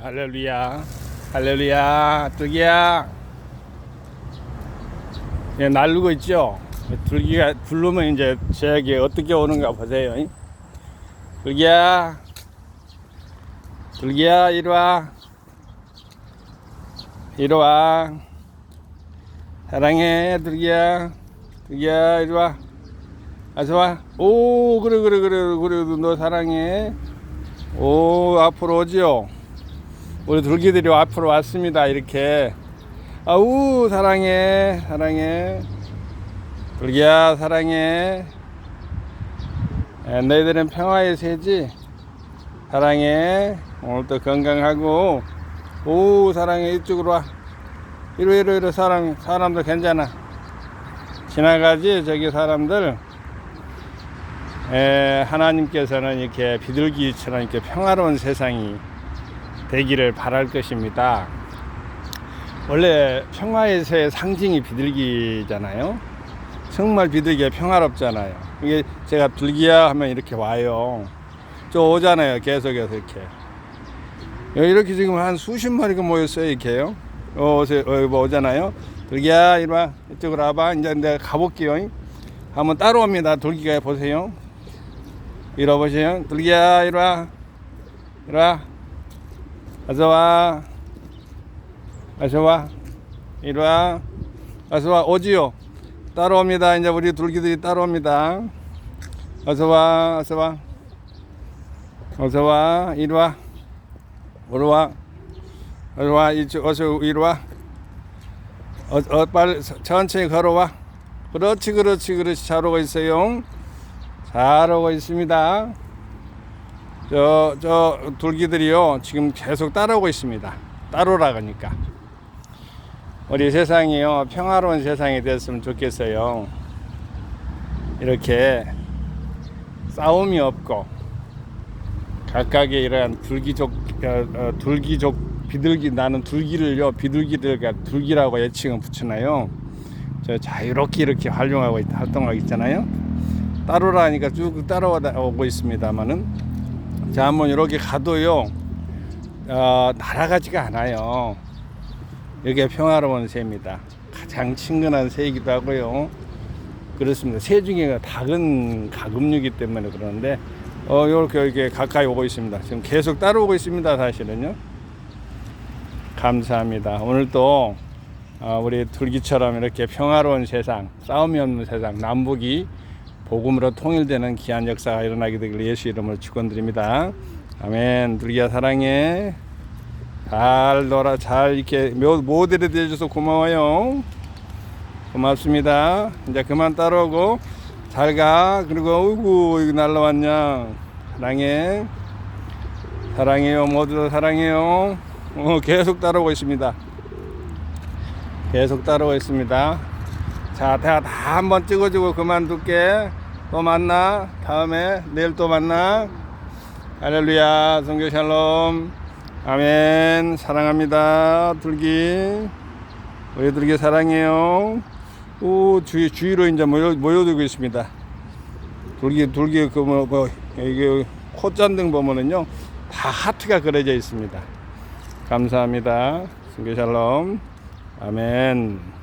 할렐루야. 할렐루야. 뚜기야. 예, 날르고 있죠? 둘기가 부르면 이제 저에게 어떻게 오는가 보세요. 잉? 둘기야. 둘기야, 이리 와. 이리 와. 사랑해, 둘기야. 둘기야, 이리 와. 어서 와. 오, 그래, 그래, 그래, 그래. 너 사랑해. 오, 앞으로 오지요. 우리 둘기들이 앞으로 왔습니다. 이렇게. 아우, 사랑해. 사랑해. 둘기야, 사랑해. 에, 너희들은 평화의 새지? 사랑해. 오늘도 건강하고. 오, 사랑해. 이쪽으로 와. 이리, 이리, 이리, 사람, 사람들 괜찮아. 지나가지, 저기 사람들. 에, 하나님께서는 이렇게 비둘기처럼 이렇게 평화로운 세상이 되기를 바랄 것입니다. 원래 평화의 상징이 비둘기잖아요. 정말 비둘기가 평화롭잖아요. 이게 제가 들기야 하면 이렇게 와요. 저 오잖아요. 계속해서 이렇게. 여기 이렇게 지금 한 수십 마리가 모였어요. 이렇게요. 어, 오세요. 어, 뭐 오잖아요. 들기야, 이리 와. 이쪽으로 와봐. 이제 내가 가볼게요. 한번 따라옵니다. 돌기가 보세요. 이리 와보세요. 들기야, 이리 와. 이리 와. 어서 와. 어서 와. 이리 와. 어서 와. 오지요. 따라옵니다. 이제 우리 둘기들이 따라옵니다. 어서 와. 어서 와. 어서 와. 이리 와. 이리 와. 어서 와. 이쪽, 어서 이리 와. 어, 어, 빨리 천천히 걸어와. 그렇지, 그렇지, 그렇지. 잘 오고 있어요. 잘 오고 있습니다. 저, 저 둘기들이요. 지금 계속 따라오고 있습니다. 따라오라 그러니까. 우리 세상이요. 평화로운 세상이 됐으면 좋겠어요. 이렇게 싸움이 없고 각각의 이러한 둘기족, 어, 어, 둘기족, 비둘기, 나는 둘기를요. 비둘기들과 둘기라고 애칭을 붙이나요. 저 자유롭게 이렇게 활용하고 있, 활동하고 있잖아요. 따라오라 하니까 쭉 따라오고 있습니다만은 자, 한번 이렇게 가도요, 어, 날아가지가 않아요. 이게 평화로운 새입니다. 가장 친근한 새이기도 하고요. 그렇습니다. 새 중에 닭은 가금류이기 때문에 그러는데, 어, 이렇게 이렇게 가까이 오고 있습니다. 지금 계속 따라오고 있습니다. 사실은요. 감사합니다. 오늘도 어, 우리 둘기처럼 이렇게 평화로운 세상, 싸움이 없는 세상, 남북이 복음으로 통일되는 귀한 역사가 일어나게 되길 예수 이름으로 축원드립니다. 아멘. 둘기야 사랑해. 잘 놀아 잘 이렇게 모델이 되어줘서 고마워요. 고맙습니다. 이제 그만 따라오고 잘 가. 그리고 어이구 이거 날라왔냐. 사랑해. 사랑해요. 모두 사랑해요. 어, 계속 따라오고 있습니다. 계속 따라오고 있습니다. 자, 내가 다 한번 찍어주고 그만둘게. 또 만나. 다음에 내일 또 만나. 할렐루야. 성교 샬롬. 아멘. 사랑합니다. 둘기. 우리 둘기 사랑해요. 오, 주위, 주위로 이제 모여, 모여들고 있습니다. 둘기, 둘기, 그, 뭐, 뭐, 이게 콧잔등 보면은요, 다 하트가 그려져 있습니다. 감사합니다. 성교 샬롬. 아멘.